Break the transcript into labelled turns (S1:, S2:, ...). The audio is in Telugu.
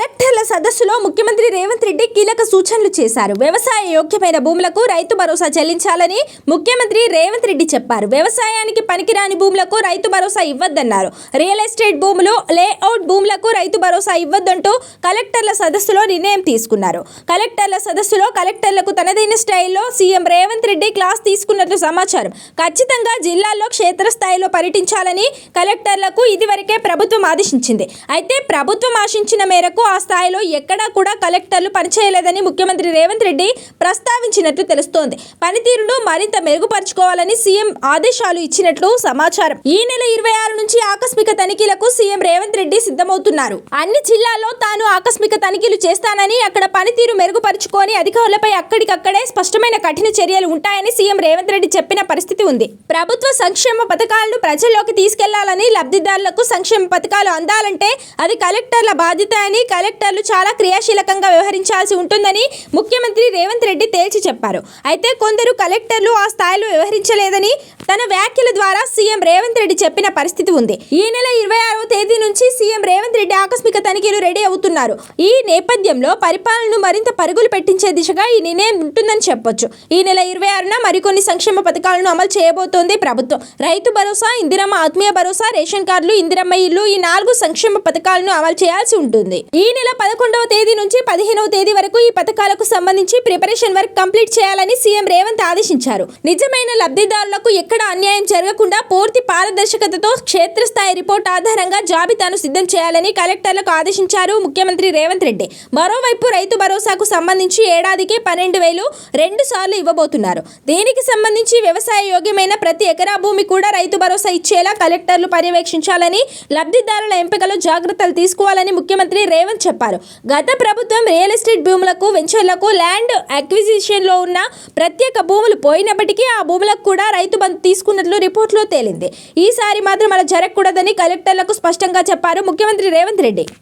S1: கலெக்டர் కలెక్టర్ల సదస్సులో ముఖ్యమంత్రి రేవంత్ రెడ్డి కీలక సూచనలు చేశారు. వ్యవసాయ యోగ్యమైన భూములకు రైతు భరోసా చెల్లించాలని ముఖ్యమంత్రి రేవంత్ రెడ్డి చెప్పారు. వ్యవసాయానికి పనికిరాని భూములకు రైతు భరోసా ఇవ్వద్దన్నారు. రియల్ ఎస్టేట్ భూములు లేఅవుట్ భూములకు రైతు భరోసా ఇవ్వద్దంటూ కలెక్టర్ల సదస్సులో నిర్ణయం తీసుకున్నారు. కలెక్టర్ల సదస్సులో కలెక్టర్లకు తనదైన స్టైల్లో సీఎం రేవంత్ రెడ్డి క్లాస్ తీసుకున్నట్లు సమాచారం. ఖచ్చితంగా జిల్లాల్లో క్షేత్రస్థాయిలో పర్యటించాలని కలెక్టర్లకు ఇదివరకే ప్రభుత్వం ఆదేశించింది. అయితే ప్రభుత్వం ఆశించిన మేరకు ఆ స్థాయి స్థాయిలో ఎక్కడా కూడా కలెక్టర్లు పనిచేయలేదని ముఖ్యమంత్రి రేవంత్ రెడ్డి ప్రస్తావించినట్లు తెలుస్తోంది. పనితీరును మరింత మెరుగుపరుచుకోవాలని సీఎం ఆదేశాలు ఇచ్చినట్లు సమాచారం. ఈ నెల ఇరవై ఆరు నుంచి ఆకస్మిక తనిఖీలకు సీఎం రేవంత్ రెడ్డి సిద్ధమవుతున్నారు. అన్ని జిల్లాల్లో తాను ఆకస్మిక తనిఖీలు చేస్తానని అక్కడ పనితీరు మెరుగుపరుచుకొని అధికారులపై అక్కడికక్కడే స్పష్టమైన కఠిన చర్యలు ఉంటాయని సీఎం రేవంత్ రెడ్డి చెప్పిన పరిస్థితి ఉంది. ప్రభుత్వ సంక్షేమ పథకాలను ప్రజల్లోకి తీసుకెళ్ళాలని లబ్ధిదారులకు సంక్షేమ పథకాలు అందాలంటే అది కలెక్టర్ల బాధ్యత అని కలెక్టర్లు చాలా క్రియాశీలకంగా వ్యవహరించాల్సి ఉంటుందని ముఖ్యమంత్రి రేవంత్ రెడ్డి తేల్చి చెప్పారు. అయితే కొందరు కలెక్టర్లు ఆ స్థాయిలో వ్యవహరించలేదని తన వ్యాఖ్యల ద్వారా సీఎం రేవంత్ రెడ్డి చెప్పిన పరిస్థితి ఉంది. ఈ నెల ఇరవై ఆరవ తేదీ నుంచి సీఎం రేవంత్ రెడ్డి ఆకస్మిక తనిఖీలు రెడీ అవుతున్నారు. ఈ నేపథ్యంలో పరిపాలనను మరింత పరుగులు పెట్టించే దిశగా ఈ నిర్ణయం ఉంటుందని చెప్పొచ్చు. ఈ నెల ఇరవై ఆరున మరికొన్ని సంక్షేమ పథకాలను అమలు చేయబోతోంది ప్రభుత్వం. రైతు భరోసా ఇందిరమ్మ ఆత్మీయ భరోసా రేషన్ కార్డులు ఇందిరమ్మ ఇల్లు ఈ నాలుగు సంక్షేమ పథకాలను అమలు చేయాల్సి ఉంటుంది. ఈ నెల పదకొండవ తేదీ నుంచి పదిహేనవ తేదీ వరకు ఈ పథకాలకు సంబంధించి ప్రిపరేషన్ వర్క్ కంప్లీట్ చేయాలని సీఎం రేవంత్ ఆదేశించారు. నిజమైన లబ్ధిదారులకు ఎక్కడ అన్యాయం జరగకుండా పూర్తి పారదర్శకతతో క్షేత్రస్థాయి రిపోర్ట్ ఆధారంగా జాబితాను సిద్ధం చేయాలని కలెక్టర్లకు ఆదేశించారు ముఖ్యమంత్రి రేవంత్ రెడ్డి. మరోవైపు రైతు భరోసాకు సంబంధించి ఏడాదికి పన్నెండు వేలు రెండు సార్లు ఇవ్వబోతున్నారు. దీనికి సంబంధించి వ్యవసాయ యోగ్యమైన ప్రతి ఎకరా భూమి కూడా రైతు భరోసా ఇచ్చేలా కలెక్టర్లు పర్యవేక్షించాలని లబ్ధిదారుల ఎంపికలో జాగ్రత్తలు తీసుకోవాలని ముఖ్యమంత్రి రేవంత్ చెప్పారు. గత ప్రభుత్వం రియల్ ఎస్టేట్ భూములకు వెంచర్లకు ల్యాండ్ అక్విజిషన్లో ఉన్న ప్రత్యేక భూములు పోయినప్పటికీ ఆ భూములకు కూడా రైతు బంతి తీసుకున్నట్లు రిపోర్టులో తేలింది. ఈసారి మాత్రం అలా జరగకూడదని కలెక్టర్లకు స్పష్టంగా చెప్పారు ముఖ్యమంత్రి రేవంత్ రెడ్డి.